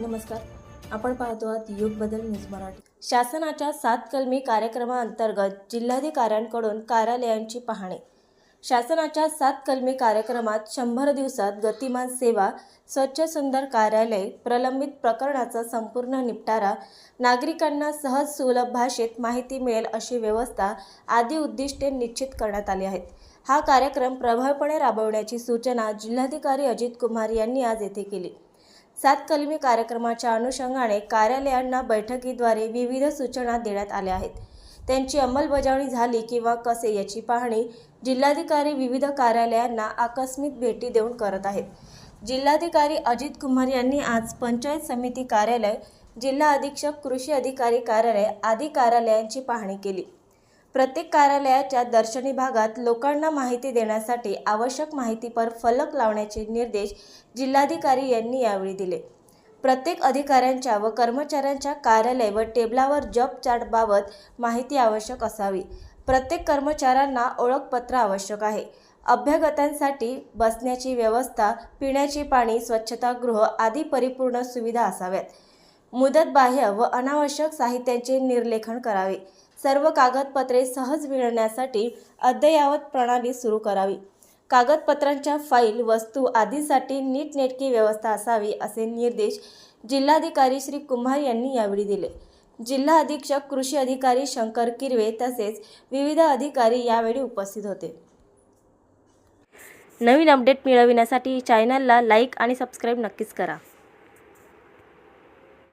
नमस्कार. आपण पाहतो आहात युग बदल न्यूज मराठी. शासनाच्या सात कलमी कार्यक्रमाअंतर्गत जिल्हाधिकाऱ्यांकडून कार्यालयांची पाहणी. शासनाच्या सात कलमी कार्यक्रमात शंभर दिवसात गतिमान सेवा स्वच्छ सुंदर कार्यालय प्रलंबित प्रकरणाचा संपूर्ण निपटारा नागरिकांना सहज सुलभ भाषेत माहिती मिळेल अशी व्यवस्था आदी उद्दिष्टे निश्चित करण्यात आली आहेत. हा कार्यक्रम प्रभावीपणे राबवण्याची सूचना जिल्हाधिकारी अजित कुमार यांनी आज येथे केली. सात कलमी कार्यक्रमाच्या अनुषंगाने कार्यालयांना बैठकीद्वारे विविध सूचना देण्यात आल्या आहेत. त्यांची अंमलबजावणी झाली किंवा कसे याची पाहणी जिल्हाधिकारी विविध कार्यालयांना आकस्मिक भेटी देऊन करत आहेत. जिल्हाधिकारी अजित कुमार यांनी आज पंचायत समिती कार्यालय जिल्हा अधीक्षक कृषी अधिकारी कार्यालय आदी कार्यालयांची पाहणी केली. प्रत्येक कार्यालयाच्या दर्शनी भागात लोकांना माहिती देण्यासाठी आवश्यक माहितीपर फलक लावण्याचे निर्देश जिल्हाधिकारी यांनी यावेळी दिले. प्रत्येक अधिकाऱ्यांच्या व कर्मचाऱ्यांच्या कार्यालय व टेबलावर जॉब चार्टबाबत माहिती आवश्यक असावी. प्रत्येक कर्मचाऱ्यांना ओळखपत्र आवश्यक आहे. अभ्यागतांसाठी बसण्याची व्यवस्था पिण्याचे पाणी स्वच्छतागृह आदी परिपूर्ण सुविधा असाव्यात. मुदतबाह्य व अनावश्यक साहित्याचे निर्लेखन करावे. सर्व कागदपत्रे सहज मिळण्यासाठी अद्ययावत प्रणाली सुरू करावी. कागदपत्रांच्या फाईल वस्तू आदीसाठी नीटनेटकी व्यवस्था असावी असे निर्देश जिल्हाधिकारी श्री कुमार यांनी यावेळी दिले. जिल्हा अधीक्षक कृषी अधिकारी शंकर किरवे तसेच विविध अधिकारी यावेळी उपस्थित होते. नवीन अपडेट मिळविण्यासाठी चॅनलला लाईक आणि सबस्क्राईब नक्कीच करा.